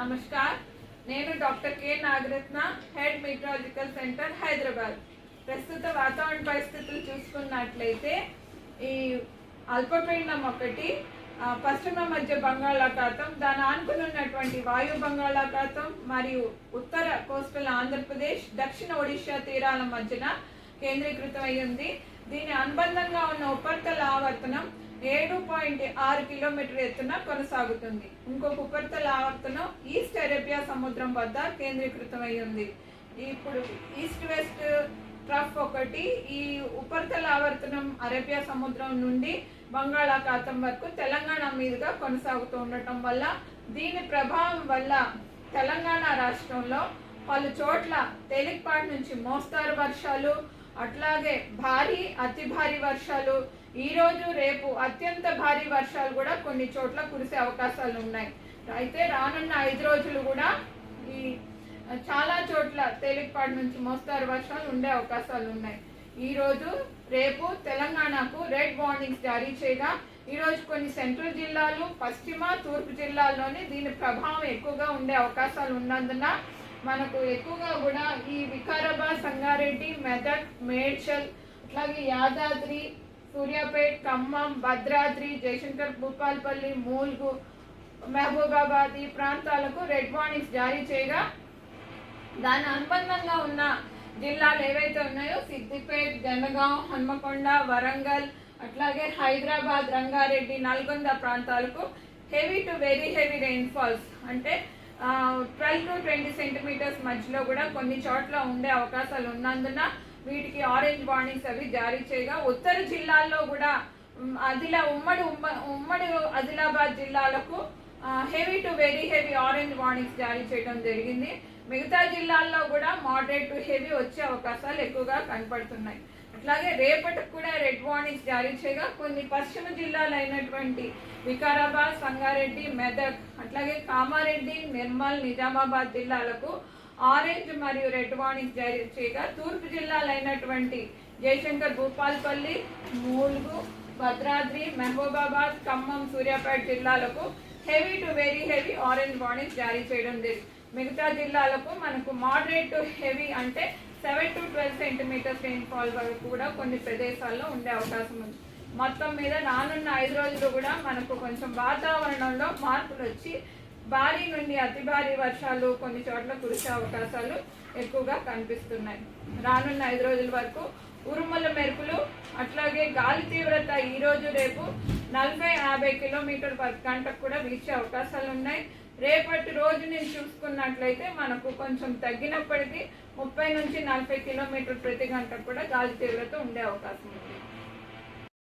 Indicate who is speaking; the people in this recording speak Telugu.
Speaker 1: నమస్కార్. నేను doctor K. Nagaratna head meteorological centre Hyderabad. ప్రస్తుత వాతావరణ పరిస్థితులు చూసుకున్నట్లయితే ఈ అల్పపీడనం ఒకటి పశ్చిమ మధ్య బంగాళాఖాతం దాని ఆనుకుని ఉన్నటువంటి వాయు బంగాళాఖాతం మరియు ఉత్తర కోస్టల్ ఆంధ్రప్రదేశ్ దక్షిణ ఒడిశా తీరాల మధ్యన కేంద్రీకృతం అయి ఉంది. దీని అనుబంధంగా ఉన్న ఉపరితల ఆవర్తనం ఏడు పాయింట్ ఆరు కిలోమీటర్ ఎత్తున కొనసాగుతుంది. ఇంకొక ఉపరితల ఆవర్తనం ఈస్ట్ అరేబియా సముద్రం వద్ద కేంద్రీకృతమై ఉంది. ఇప్పుడు ఈస్ట్ వెస్ట్ ట్రఫ్ ఒకటి ఈ ఉపరితల ఆవర్తనం అరేబియా సముద్రం నుండి బంగాళాఖాతం వరకు తెలంగాణ మీదుగా కొనసాగుతూ ఉండటం వల్ల దీని ప్రభావం వల్ల తెలంగాణ రాష్ట్రంలో పలు చోట్ల తేలికపాటి నుంచి మోస్తారు వర్షాలు అట్లాగే భారీ అతి భారీ వర్షాలు ఈరోజు రేపు అత్యంత భారీ వర్షాలు కూడా కొన్ని చోట్ల కురిసే అవకాశాలు ఉన్నాయి. అయితే రానున్న ఐదు రోజులు కూడా ఈ చాలా చోట్ల తేలికపాటి నుంచి మోస్తారు వర్షాలు ఉండే అవకాశాలు ఉన్నాయి. ఈరోజు రేపు తెలంగాణకు రెడ్ వార్నింగ్స్ జారీ చేయగా ఈరోజు కొన్ని సెంట్రల్ జిల్లాలు పశ్చిమ తూర్పు జిల్లాల్లోని దీని ప్రభావం ఎక్కువగా ఉండే అవకాశాలు ఉన్నందున మనకు ఎక్కువగా కూడా ఈ వికారాబాద్ సంగారెడ్డి మెదక్ మేడ్చల్ అట్లాగే యాదాద్రి సూర్యాపేట్ ఖమ్మం భద్రాద్రి జయశంకర్ భూపాల్పల్లి మూల్గు మహబూబాబాద్ ఈ ప్రాంతాలకు రెడ్ వార్నింగ్స్ జారీ చేయగా దాని అనుబంధంగా ఉన్న జిల్లాలు ఏవైతే ఉన్నాయో సిద్దిపేట్ జనగాం హన్మకొండ వరంగల్ అట్లాగే హైదరాబాద్ రంగారెడ్డి నల్గొండ ప్రాంతాలకు heavy to very heavy rainfalls అంటే ట్వెల్వ్ టు ట్వంటీ సెంటీమీటర్స్ మధ్యలో కూడా కొన్ని చోట్ల ఉండే అవకాశాలు ఉన్నందున వీటికి ఆరెంజ్ వార్నింగ్స్ అవి జారీ చేయగా ఉత్తర జిల్లాల్లో కూడా అదిలా ఆదిలా ఉమ్మడి ఉమ్మ- ఉమ్మడి ఆదిలాబాద్ జిల్లాలకు heavy to very heavy orange warnings జారీ చేయడం జరిగింది. మిగతా జిల్లాల్లో కూడా మోడరేట్ టు హెవీ వచ్చే అవకాశాలు ఎక్కువగా కనపడుతున్నాయి. అట్లాగే రేపటికి కూడా రెడ్ వార్నింగ్స్ జారీ చేయగా కొన్ని పశ్చిమ జిల్లాలు అయినటువంటి వికారాబాద్ సంగారెడ్డి మెదక్ అట్లాగే కామారెడ్డి నిర్మల్ నిజామాబాద్ జిల్లాలకు ఆరెంజ్ మరియు రెడ్ వార్నింగ్స్ జారీ చేయగా తూర్పు జిల్లాలైనటువంటి జయశంకర్ భూపాల్పల్లి మూల్గు భద్రాద్రి మహబూబాబాద్ ఖమ్మం సూర్యాపేట జిల్లాలకు heavy to very heavy orange warnings జారీ చేయడం జరిగింది మిగతా జిల్లాలకు మనకు మోడరేట్ టు హెవీ అంటే seven to twelve centimetres rainfall వరకు కూడా కొన్ని ప్రదేశాల్లో ఉండే అవకాశం ఉంది. మొత్తం మీద రానున్న ఐదు రోజులు కూడా మనకు కొంచెం వాతావరణంలో మార్పులు వచ్చి భారీ నుండి అతి భారీ వర్షాలు కొన్ని చోట్ల కురిసే అవకాశాలు ఎక్కువగా కనిపిస్తున్నాయి. రానున్న ఐదు రోజుల వరకు ఉరుముల మెరుపులు అట్లాగే గాలి తీవ్రత ఈ రోజు రేపు నలభై యాభై కిలోమీటర్ పర్ గంటకు కూడా వీచే అవకాశాలు ఉన్నాయి. రేపటి రోజు నేను చూసుకున్నట్లయితే మనకు కొంచెం తగ్గినప్పటికీ ముప్పై నుంచి నలభై కిలోమీటర్ ప్రతి గంటకు కూడా గాలి తీవ్రత ఉండే అవకాశం ఉంది.